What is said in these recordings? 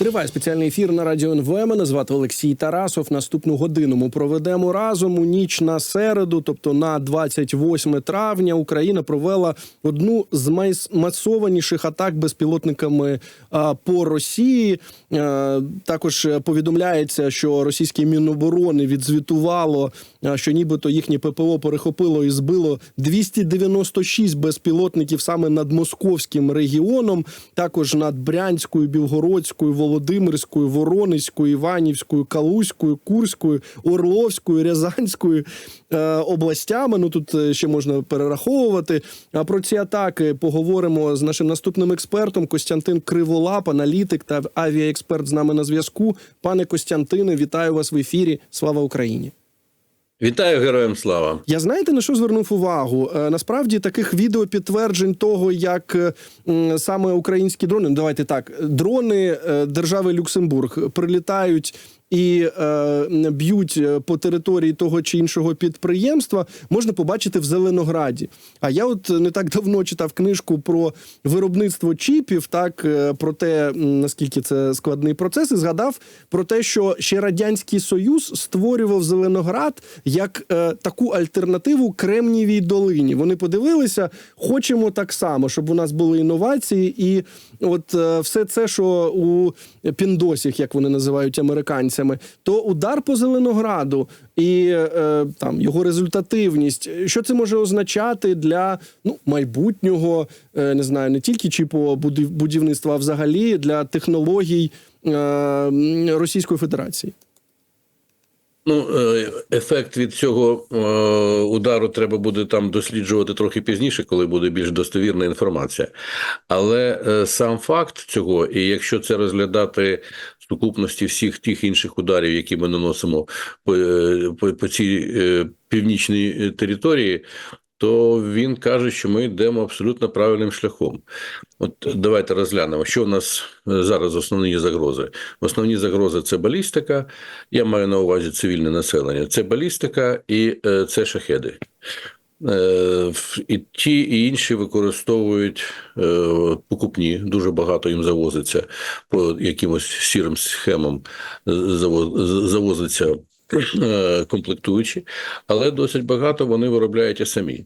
Триває спеціальний ефір на радіо НВ. Мене звати Олексій Тарасов. Наступну годину ми проведемо разом у ніч на середу, тобто на 28 травня, Україна провела одну з наймасованіших атак безпілотниками по Росії. Також повідомляється, що російське міноборони відзвітувало, що нібито їхнє ППО перехопило і збило 296 безпілотників саме над московським регіоном, також над Брянською, Білгородською, Володимирською, Воронезькою, Іванівською, Калузькою, Курською, Орловською, Рязанською е, областями. Ну тут е, ще можна перераховувати. А про ці атаки поговоримо з нашим наступним експертом Костянтин Криволап, аналітик та авіаексперт з нами на зв'язку. Пане Костянтине, вітаю вас в ефірі. Слава Україні! Вітаю героям слава. Я знаєте на що звернув увагу? Е, Насправді таких відео підтверджень того, як е, саме українські дрони, ну, давайте так, дрони е, держави Люксембург прилітають. І е, б'ють е, по території того чи іншого підприємства, можна побачити в Зеленограді. А я от не так давно читав книжку про виробництво чіпів, так е, про те, наскільки це складний процес, і згадав про те, що ще радянський союз створював Зеленоград як е, таку альтернативу Кремнієвій долині. Вони подивилися, хочемо так само, щоб у нас були інновації, і от е, все це, що у піндосіх, як вони називають американцями, то удар по Зеленограду і е, там його результативність. Що це може означати для ну майбутнього, е, не знаю, не тільки чи по будівництва, а взагалі для технологій е, Російської Федерації? Ну, е, ефект від цього е, удару треба буде там досліджувати трохи пізніше, коли буде більш достовірна інформація. Але е, сам факт цього, і якщо це розглядати сукупності всіх тих інших ударів, які ми наносимо по, е, по, по цій е, північній е, території, то він каже, що ми йдемо абсолютно правильним шляхом. От давайте розглянемо, що в нас зараз основні загрози. Основні загрози це балістика. Я маю на увазі цивільне населення. Це балістика і це шахеди. Е, і ті, і інші використовують е, покупні, дуже багато їм завозиться по якимось сірим схемам, е, завозиться комплектуючі, але досить багато вони виробляють і самі.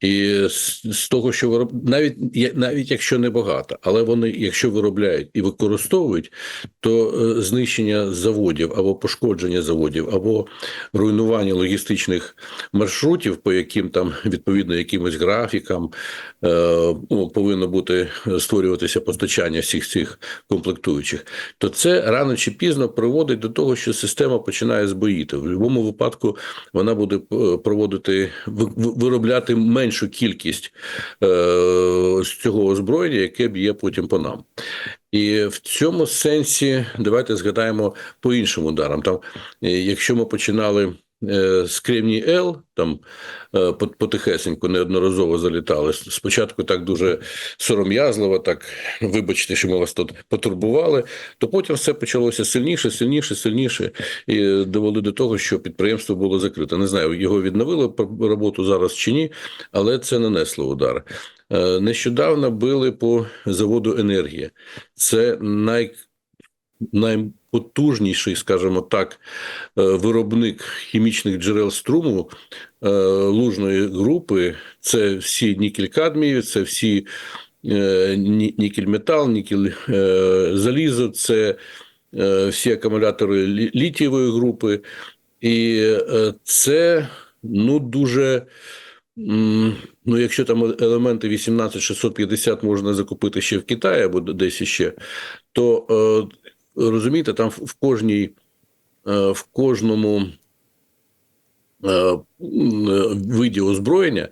І з, того, що вироб... навіть навіть якщо не багато, але вони, якщо виробляють і використовують, то е, знищення заводів або пошкодження заводів, або руйнування логістичних маршрутів, по яким там відповідно якимось графікам е, ну, повинно бути е, створюватися постачання всіх цих комплектуючих, то це рано чи пізно приводить до того, що система починає збоїти. В будь-якому випадку вона буде е, проводити ви- ви- виробляти меншу кількість е, цього озброєння, яке б'є потім по нам. І в цьому сенсі давайте згадаємо по іншим ударам. Там, е, якщо ми починали е, з Кремній Л, там е, по- потихесеньку неодноразово залітали. Спочатку так дуже сором'язливо, так вибачте, що ми вас тут потурбували. То потім все почалося сильніше, сильніше, сильніше, і довели до того, що підприємство було закрите. Не знаю, його відновили роботу зараз чи ні, але це нанесло удар. Е, Нещодавно били по заводу енергія. Це най, найпотужніший, скажімо так, е, виробник хімічних джерел струму е, лужної групи. Це всі нікель-кадмію, це всі е, нікель-метал, нікель-залізо, це е, всі акумулятори літієвої групи. І це ну дуже. Ну, якщо там елементи 18650 можна закупити ще в Китаї або десь іще, то розумієте, там в кожній, е, в кожному е, е, виді озброєння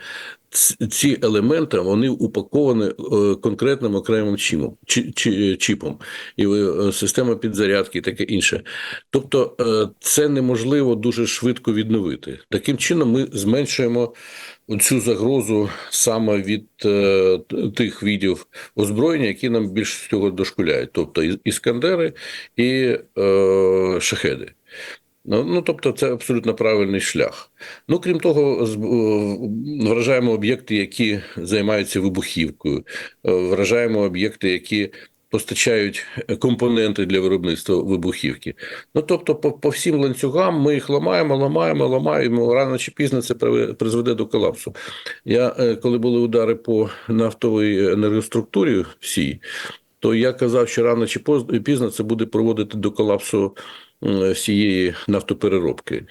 ці елементи вони упаковані е, конкретним окремим чимом, чи, чи, чіпом, і е, система підзарядки і таке інше. Тобто е, це неможливо дуже швидко відновити. Таким чином, ми зменшуємо цю загрозу саме від е, тих видів озброєння, які нам більш всього дошкуляють, тобто іскандери і е, шахеди. Ну, ну, тобто, це абсолютно правильний шлях. Ну, крім того, е, вражаємо об'єкти, які займаються вибухівкою, е, вражаємо об'єкти, які постачають компоненти для виробництва вибухівки. Ну, тобто, по, по всім ланцюгам ми їх ламаємо, ламаємо, ламаємо. Рано чи пізно це призведе до колапсу. Я, е, коли були удари по нафтовій енергоструктурі всій, то я казав, що рано чи пізно це буде проводити до колапсу всієї нафтопереробки.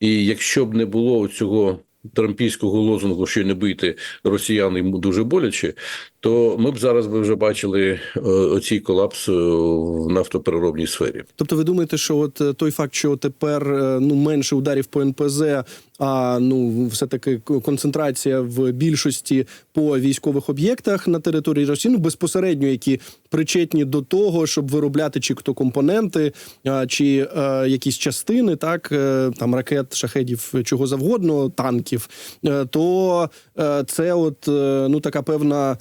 І якщо б не було цього трампійського лозунгу, що не бийте росіян йому дуже боляче, то ми б зараз би вже бачили е, оцій колапс е, в нафтопереробній сфері. Тобто, ви думаєте, що от е, той факт, що тепер ну менше ударів по НПЗ, а ну все таки концентрація в більшості по військових об'єктах на території Росії, ну безпосередньо, які причетні до того, щоб виробляти чи хто компоненти, чи якісь частини, так там ракет, шахедів, чого завгодно, танків, то це от ну така певна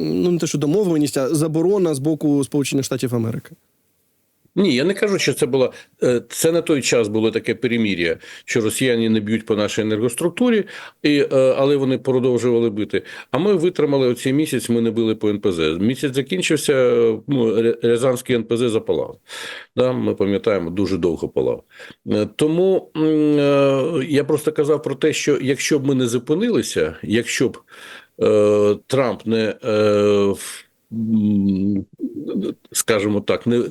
ну не те, що домовленість, а заборона з боку Сполучених Штатів Америки. Ні, я не кажу, що це було е, це на той час було таке перемір'я, що росіяни не б'ють по нашій енергоструктурі, і, е, але вони продовжували бити. А ми витримали оцей місяць. Ми не били по НПЗ. Місяць закінчився. Ну, Рязанський НПЗ запалав. Да, ми пам'ятаємо, дуже довго палав. Е, Тому я просто казав про те, що якщо б ми не зупинилися, якщо б Трамп не е, скажімо так, не,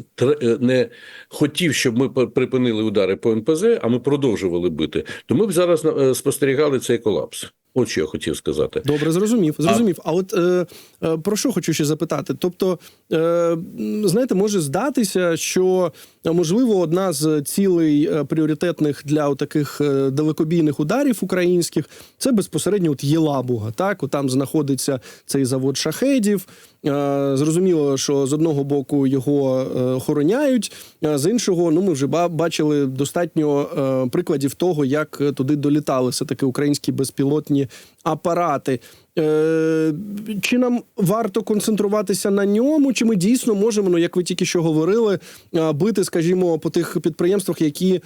не хотів, щоб ми припинили удари по НПЗ, а ми продовжували бити, то ми б зараз е, спостерігали цей колапс. От що я хотів сказати. Добре, зрозумів. Зрозумів. А, от е, е, про що хочу ще запитати? Тобто, е, знаєте, може здатися, що е, можливо одна з цілей е, пріоритетних для таких далекобійних ударів українських це безпосередньо от Єлабуга. Так, от там знаходиться цей завод шахедів. Е, Зрозуміло, що з одного боку його е, охороняють, а з іншого, ну ми вже бачили достатньо е, прикладів того, як е, туди долітали все таки українські безпілотні апарати. Е, Чи нам варто концентруватися на ньому, чи ми дійсно можемо, ну як ви тільки що говорили, е, бити, скажімо, по тих підприємствах, які е,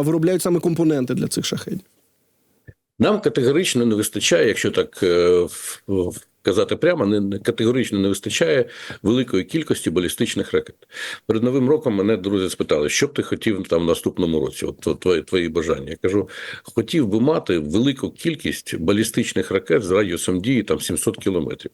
виробляють саме компоненти для цих шахедів? Нам категорично не вистачає, якщо так е, казати прямо, не категорично не вистачає великої кількості балістичних ракет. Перед новим роком мене друзі спитали, що б ти хотів там в наступному році? От, твої, твої бажання. Я кажу, хотів би мати велику кількість балістичних ракет з радіусом дії там 700 кілометрів.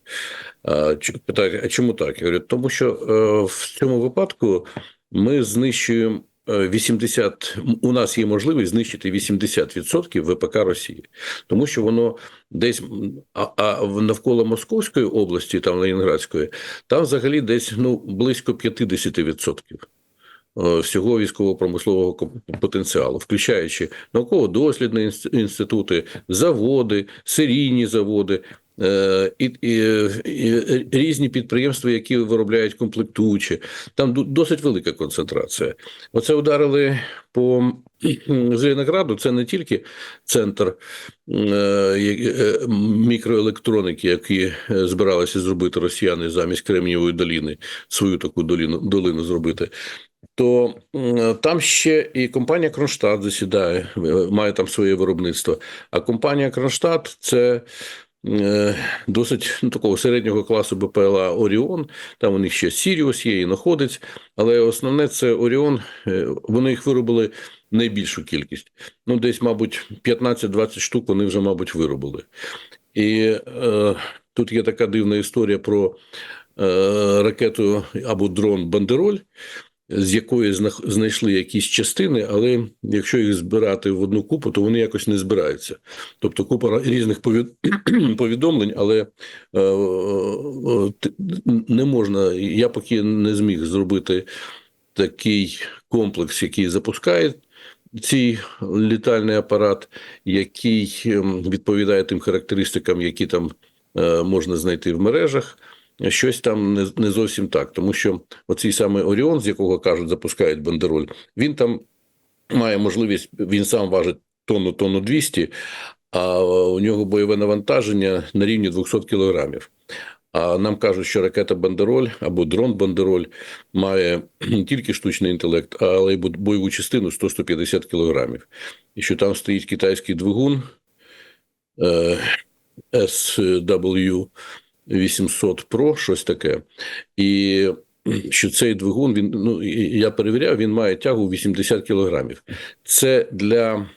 Питаю, а чому так? Я говорю, тому що е, в цьому випадку ми знищуємо. Е, 80, у нас є можливість знищити 80% ВПК Росії, тому що воно десь а, а навколо Московської області, там Ленінградської, там взагалі десь ну близько 50% е, всього військово-промислового ко- потенціалу, включаючи науково-дослідні інс- інститути, заводи, серійні заводи. Е, І, і, і різні підприємства, які виробляють комплектуючі, там досить велика концентрація. Оце ударили по Зеленограду. Це не тільки центр е, е, мікроелектроніки, які збиралися зробити росіяни замість Кремнієвої доліни, свою таку долину, долину зробити. То там ще і компанія Кронштадт засідає, е, має там своє виробництво. А компанія Кронштадт це досить ну, такого середнього класу БПЛА Оріон. Там у них ще Сіріус є і знаходить. Але основне це Оріон. Е, Вони їх виробили найбільшу кількість. Ну, десь, мабуть, 15-20 штук вони вже, мабуть, виробили. І е, тут є така дивна історія про е, ракету або дрон Бандероль, з якої знайшли якісь частини, але якщо їх збирати в одну купу, то вони якось не збираються. Тобто купа різних повідомлень, але е, е, не можна. Я поки не зміг зробити такий комплекс, який запускає цей літальний апарат, який ем, відповідає тим характеристикам, які там е, можна знайти в мережах. Щось там не, не зовсім так, тому що оцей саме Оріон, з якого кажуть, запускають бандероль, він там має можливість, він сам важить тонну, тонну 200, а у нього бойове навантаження на рівні 200 кілограмів. А нам кажуть, що ракета Бандероль або дрон Бандероль має не тільки штучний інтелект, але й бойову частину 100-150 кілограмів. І що там стоїть китайський двигун е, SW 800 Pro, щось таке. І що цей двигун, він ну я перевіряв, він має тягу 80 кілограмів. Це для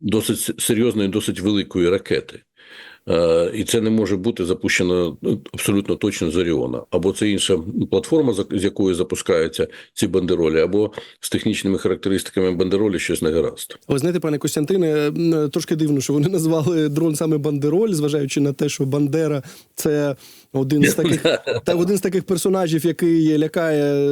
досить серйозної, досить великої ракети. Е, І це не може бути запущено ну, абсолютно точно з Оріона. Або це інша платформа, з якої запускаються ці бандеролі, або з технічними характеристиками бандеролі щось не гаразд. Ви знаєте, пане Костянтине, трошки дивно, що вони назвали дрон саме Бандероль, зважаючи на те, що Бандера це один з таких та один з таких персонажів, який лякає,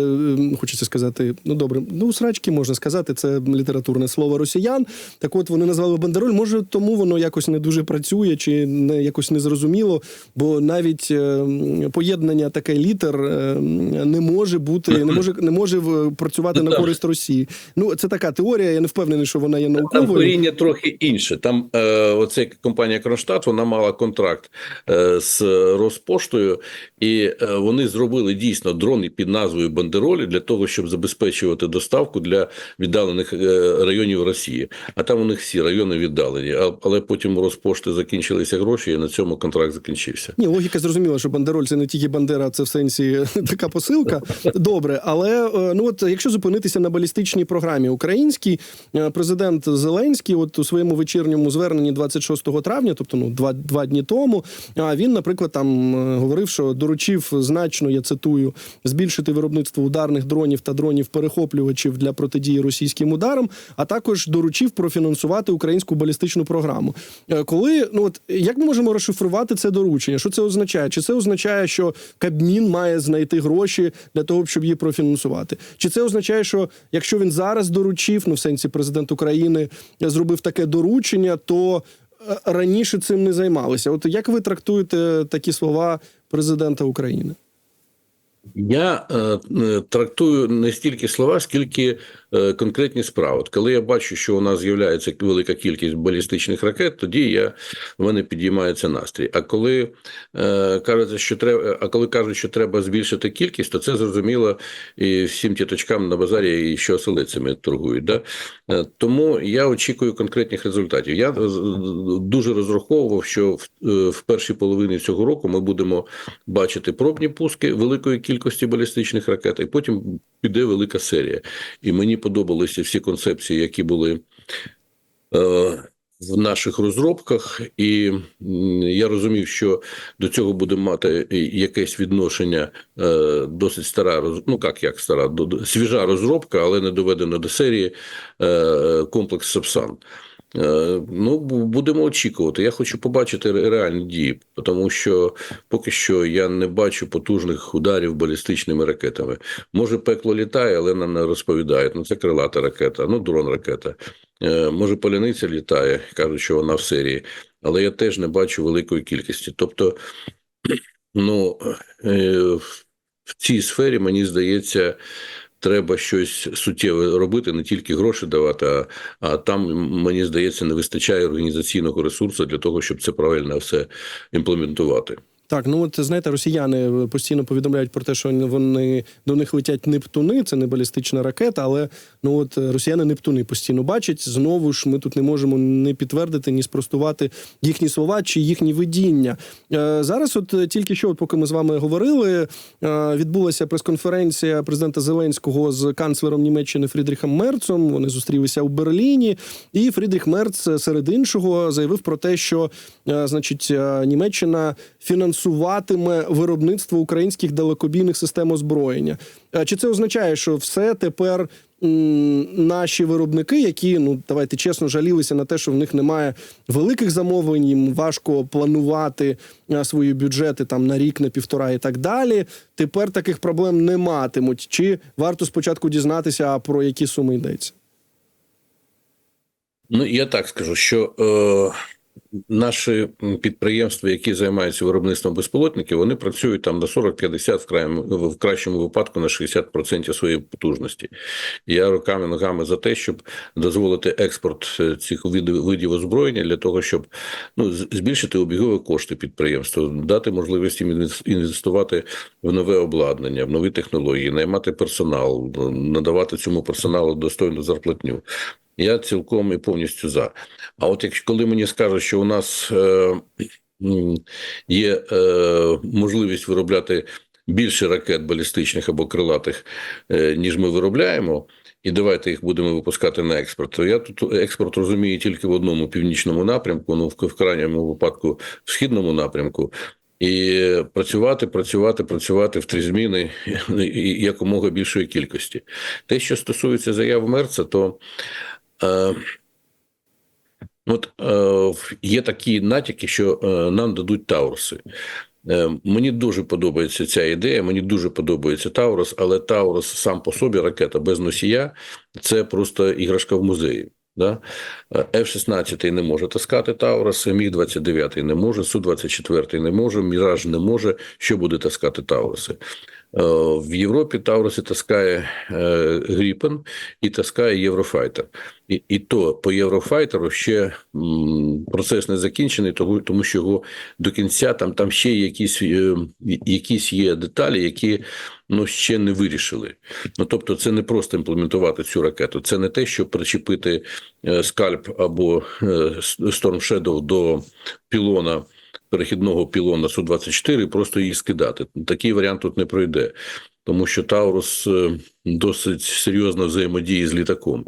хочеться сказати, ну добре, ну срачки можна сказати, це літературне слово росіян. Так от вони назвали Бандероль. Може, тому воно якось не дуже працює чи не якось не зрозуміло, бо навіть е, поєднання таке літер е, не може бути, не може не може працювати на користь Росії. Ну це така теорія. Я не впевнений, що вона є Там науковою. коріння трохи інше. Там е, оця компанія Кронштадт, вона мала контракт е, з Роспоштою, і е, вони зробили дійсно дрони під назвою Бандеролі для того, щоб забезпечувати доставку для віддалених е, районів Росії. А там у них всі райони віддалені. Але потім у Роспошти закінчилися гроші, і на цьому контракт закінчився. Ні, логіка зрозуміла, що бандероль це не тільки бандера, це в сенсі така посилка. Добре, але е, ну от якщо зупинитися на балістичній програмі, український е, президент Зеленський, от у своєму вечірньому зверненні 26 травня, тобто ну два, два дні тому, а він, наприклад, там говорив, що доручив значно, я цитую, збільшити виробництво ударних дронів та дронів перехоплювачів для протидії російським ударам, а також доручив профінансувати українську балістичну програму. Е, Коли ну от як ми можемо розшифрувати це доручення? Що це означає? Чи це означає, що Кабмін має знайти гроші для того, щоб її профінансувати? Чи це означає, що якщо він зараз доручив, ну в сенсі президент України зробив таке доручення, то раніше цим не займалися? От як ви трактуєте такі слова президента України? Я е, е, трактую не стільки слова, скільки е, конкретні справи. От коли я бачу, що у нас з'являється велика кількість балістичних ракет, тоді я в мене підіймається настрій. А коли е, кажуть, що треба, а коли кажуть, що треба збільшити кількість, то це зрозуміло і всім тіточкам на базарі, і що оселицями торгують. Да? Е, Тому я очікую конкретних результатів. Я е, дуже розраховував, що в, е, в першій половині цього року ми будемо бачити пробні пуски великої кількості балістичних ракет, і потім піде велика серія. І мені подобалися всі концепції, які були. Е, в наших розробках, і я розумів, що до цього буде мати якесь відношення е, досить стара, ну як як стара, свіжа розробка, але не доведена до серії е, комплекс Сапсан. Е, Ну, будемо очікувати. Я хочу побачити реальні дії, тому що поки що я не бачу потужних ударів балістичними ракетами. Може, пекло літає, але нам не розповідають. Ну, це крилата ракета, ну, дрон ракета. Е, Може, поляниця літає, кажуть, що вона в серії, але я теж не бачу великої кількості. Тобто, ну, е, в цій сфері, мені здається, треба щось суттєве робити, не тільки гроші давати, а, а там, мені здається, не вистачає організаційного ресурсу для того, щоб це правильно все імплементувати. Так, ну от знаєте, росіяни постійно повідомляють про те, що вони до них летять Нептуни, це не балістична ракета, але ну от росіяни Нептуни постійно бачать. Знову ж ми тут не можемо не підтвердити, ні спростувати їхні слова чи їхні видіння. Е, зараз, от е, тільки що, поки ми з вами говорили, е, відбулася прес-конференція президента Зеленського з канцлером Німеччини Фрідріхом Мерцом. Вони зустрілися у Берліні, і Фрідріх Мерц е, серед іншого заявив про те, що е, значить е, Німеччина фінансуватиме виробництво українських далекобійних систем озброєння. Е, Чи це означає, що все тепер м, наші виробники, які ну давайте чесно жалілися на те, що в них немає великих замовлень, їм важко планувати е, свої бюджети там на рік, на півтора і так далі. Тепер таких проблем не матимуть. Чи варто спочатку дізнатися, про які суми йдеться? Ну, я так скажу, що наші підприємства, які займаються виробництвом безпілотників, вони працюють там на 40-50, в крайньому в кращому випадку на 60% своєї потужності. Я руками ногами за те, щоб дозволити експорт е, цих видів, видів озброєння для того, щоб ну збільшити обігові кошти підприємства, дати можливість їм інвестувати в нове обладнання, в нові технології, наймати персонал, надавати цьому персоналу достойну зарплатню. Я цілком і повністю за. А от якщо коли мені скажуть, що у нас е, є е, можливість виробляти більше ракет балістичних або крилатих, е, ніж ми виробляємо, і давайте їх будемо випускати на експорт, то я тут експорт розумію тільки в одному північному напрямку, ну в, крайньому випадку в східному напрямку. І працювати, працювати, працювати в три зміни якомога більшої кількості. Те, що стосується заяв Мерца, то е, от е, є такі натяки, що е, нам дадуть Тауруси. Мені дуже подобається ця ідея, мені дуже подобається Таурус, але Таурус сам по собі ракета без носія це просто іграшка в музеї. Да? Е, F-16 не може таскати Таурус, Міг-29 не може, Су-24 не може, Міраж не може. Що буде таскати Тауруси? Е, В Європі Тауруси таскає е, Гріпен і таскає Єврофайтер. І, і то по Єврофайтеру ще процес не закінчений, тому, тому що його до кінця там, там ще якісь, е, якісь є деталі, які ну, ще не вирішили. Ну, тобто, це не просто імплементувати цю ракету, це не те, щоб причепити скальп або Storm Shadow до пілона. Перехідного пілона Су-24 і просто її скидати. Такий варіант тут не пройде, тому що Таурус е, досить серйозно взаємодіє з літаком.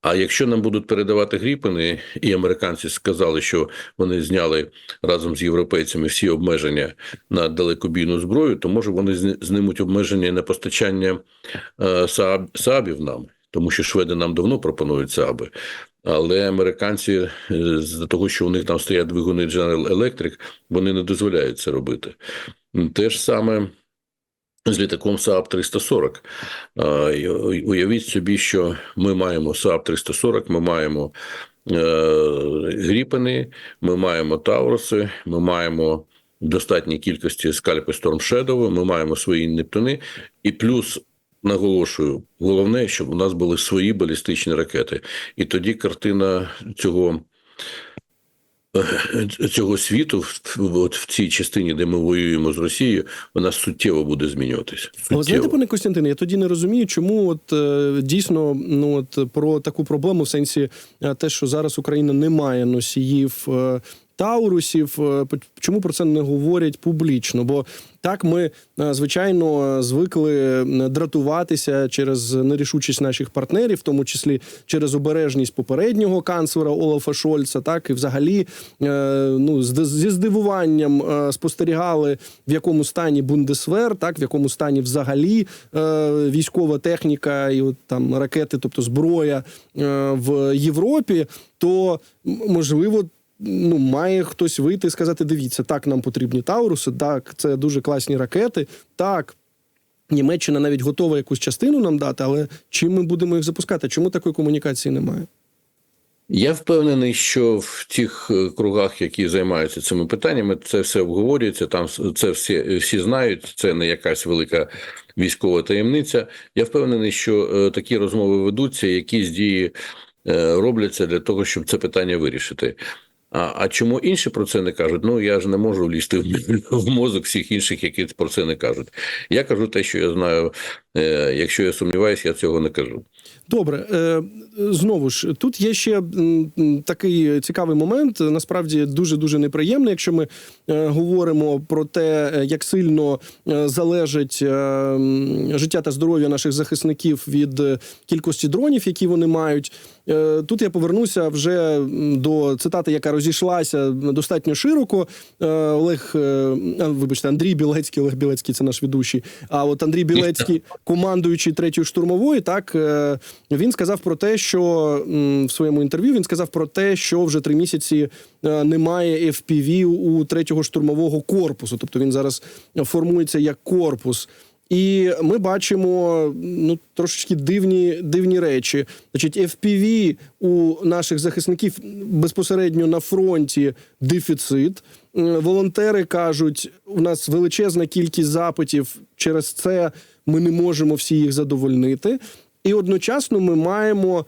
А якщо нам будуть передавати гріпени, і американці сказали, що вони зняли разом з європейцями всі обмеження на далекобійну зброю, то може вони зні- знімуть обмеження на постачання е, Саабів нам, тому що шведи нам давно пропонують Сааби. Але американці, е, з того, що у них там стоять двигуни General Electric, вони не дозволяють це робити. Те ж саме з літаком Saab 340. Уявіть собі, що ми маємо Saab 340, ми маємо е, Гріпени, ми маємо Тауруси, ми маємо в достатній кількості скальпи Storm Shadow, ми маємо свої Нептуни, і плюс. Наголошую, головне, щоб у нас були свої балістичні ракети, і тоді картина цього, е, цього світу, в- от в цій частині, де ми воюємо з Росією, вона суттєво буде змінюватися. А ви знаєте, пане Костянтине, я тоді не розумію, чому от е, дійсно ну от про таку проблему в сенсі е, те, що зараз Україна не має носіїв. Таурусів, е, чому про це не говорять публічно? Бо так ми е, звичайно звикли е, дратуватися через нерішучість наших партнерів, в тому числі через обережність попереднього канцлера Олафа Шольца, так і взагалі ну зі здивуванням спостерігали, в якому стані Бундесвер, так в якому стані взагалі військова техніка і от там ракети, тобто зброя в Європі, то можливо. Ну, має хтось вийти і сказати: дивіться, так нам потрібні Тауруси, так, це дуже класні ракети. Так, Німеччина навіть готова якусь частину нам дати, але чим ми будемо їх запускати? Чому такої комунікації немає? Я впевнений, що в тих е, кругах, які займаються цими питаннями, це все обговорюється. Там це всі, всі знають. Це не якась велика військова таємниця. Я впевнений, що е, такі розмови ведуться, якісь дії е, робляться для того, щоб це питання вирішити. А, а чому інші про це не кажуть? Ну я ж не можу влізти в, в мозок всіх інших, які про це не кажуть. Я кажу те, що я знаю. Е, якщо я сумніваюся, я цього не кажу. Добре, е, знову ж тут є ще такий цікавий момент. Насправді дуже дуже неприємний, якщо ми е, говоримо про те, е, як сильно е, залежить е, життя та здоров'я наших захисників від е, кількості дронів, які вони мають. Е, Тут я повернуся вже до цитати, яка розійшлася достатньо широко. Е, Олег, е, вибачте, Андрій Білецький, Олег Білецький це наш ведучий. А от Андрій Білецький, командуючий третьої штурмової, так він сказав про те, що в своєму інтерв'ю він сказав про те, що вже три місяці немає FPV у третього штурмового корпусу. Тобто він зараз формується як корпус. І ми бачимо ну трошечки дивні дивні речі. Значить, FPV у наших захисників безпосередньо на фронті дефіцит. Волонтери кажуть, у нас величезна кількість запитів. Через це ми не можемо всі їх задовольнити. І одночасно ми маємо е,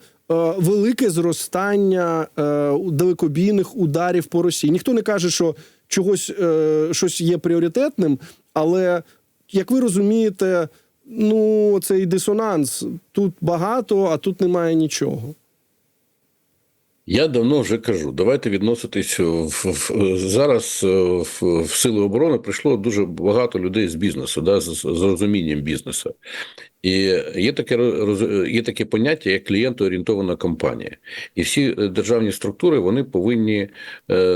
велике зростання е, далекобійних ударів по Росії. Ніхто не каже, що чогось е, щось є пріоритетним, але як ви розумієте, ну цей дисонанс тут багато, а тут немає нічого. Я давно вже кажу, давайте відноситись в, в зараз е, в, в сили оборони прийшло дуже багато людей з бізнесу, да, з, з розумінням бізнесу. І є таке є таке поняття, як клієнтоорієнтована компанія. І всі е, державні структури вони повинні е,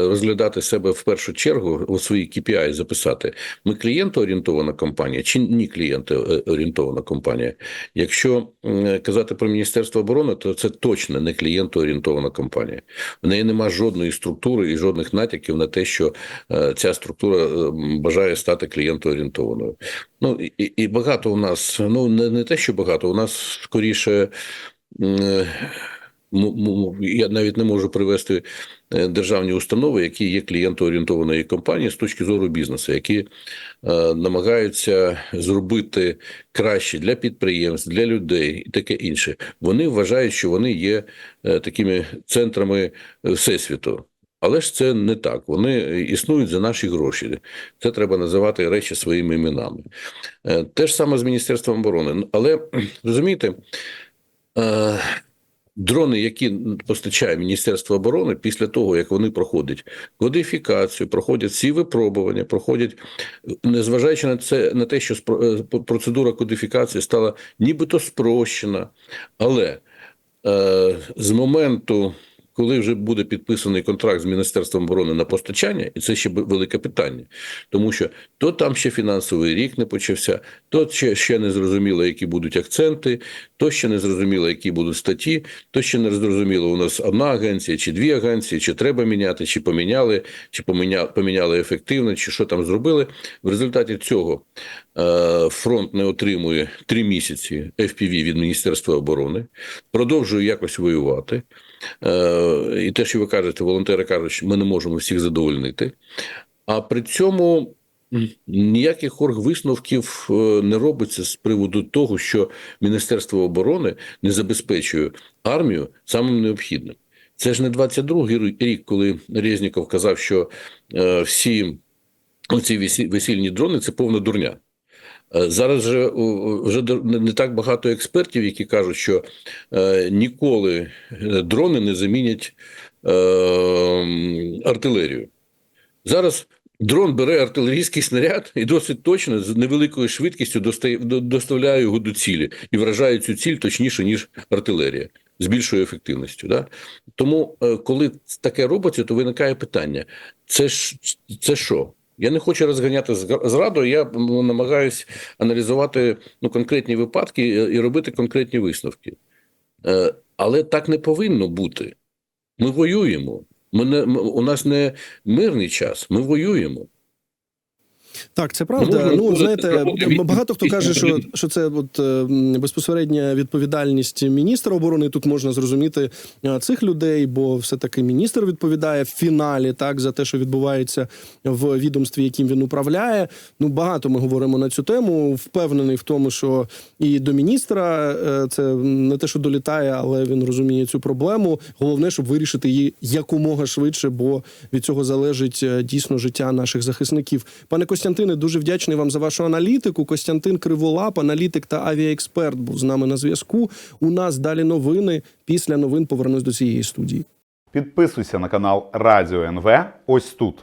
розглядати себе в першу чергу у свої KPI записати. Ми клієнтоорієнтована компанія чи ні клієнтоорієнтована компанія. Якщо казати про Міністерство оборони, то це точно не клієнтоорієнтована компанія. В неї нема жодної структури і жодних натяків на те, що е, ця структура е, бажає стати клієнтоорієнтованою. Ну і, і багато у нас, ну не, не те, що багато, у нас скоріше. Я навіть не можу привести е, державні установи, які є клієнтоорієнтованої компанії з точки зору бізнесу, які е, намагаються зробити краще для підприємств, для людей і таке інше. Вони вважають, що вони є е, такими центрами всесвіту. Але ж це не так. Вони існують за наші гроші. Це треба називати речі своїми іменами. Е, Те ж саме з Міністерством оборони. Але розумієте, е, дрони, які постачає Міністерство оборони, після того, як вони проходять кодифікацію, проходять всі випробування, проходять, незважаючи на це на те, що е, процедура кодифікації стала нібито спрощена, але з моменту. Коли вже буде підписаний контракт з Міністерством оборони на постачання, і це ще велике питання, тому що то там ще фінансовий рік не почався, то ще, ще не зрозуміло, які будуть акценти, то ще не зрозуміло, які будуть статті, то ще не зрозуміло, у нас одна агенція чи дві агенції, чи треба міняти, чи поміняли, чи поміняли, поміняли ефективно, чи що там зробили. В результаті цього е, фронт не отримує три місяці FPV від Міністерства оборони, продовжує якось воювати. Е, і те, що ви кажете, волонтери кажуть, що ми не можемо всіх задовольнити. А при цьому ніяких оргвисновків е, не робиться з приводу того, що Міністерство оборони не забезпечує армію самим необхідним. Це ж не 22-й рік, коли Резніков казав, що е, всі ці весільні дрони це повна дурня. Е, Зараз же о, вже не так багато експертів, які кажуть, що е, ніколи е, дрони не замінять е, артилерію. Зараз дрон бере артилерійський снаряд і досить точно з невеликою швидкістю доставляє його до цілі і вражає цю ціль точніше, ніж артилерія, з більшою ефективністю. Да? Тому, коли таке робиться, то виникає питання: це ж це що? Я не хочу розганяти зраду, я намагаюся аналізувати ну, конкретні випадки і, і робити конкретні висновки. Е, але так не повинно бути. Ми воюємо. Ми не, у нас не мирний час, ми воюємо. Так, це правда. Ну, знаєте, багато хто каже, що, що це от, е, безпосередня відповідальність міністра оборони. Тут можна зрозуміти е, цих людей, бо все-таки міністр відповідає в фіналі так за те, що відбувається в відомстві, яким він управляє. Ну, багато ми говоримо на цю тему. Впевнений в тому, що і до міністра е, це не те, що долітає, але він розуміє цю проблему. Головне, щоб вирішити її якомога швидше, бо від цього залежить дійсно життя наших захисників. Пане Костянтине, дуже вдячний вам за вашу аналітику. Костянтин Криволап, аналітик та авіаексперт, був з нами на зв'язку. У нас далі новини. Після новин повернусь до цієї студії. Підписуйся на канал Радіо НВ ось тут.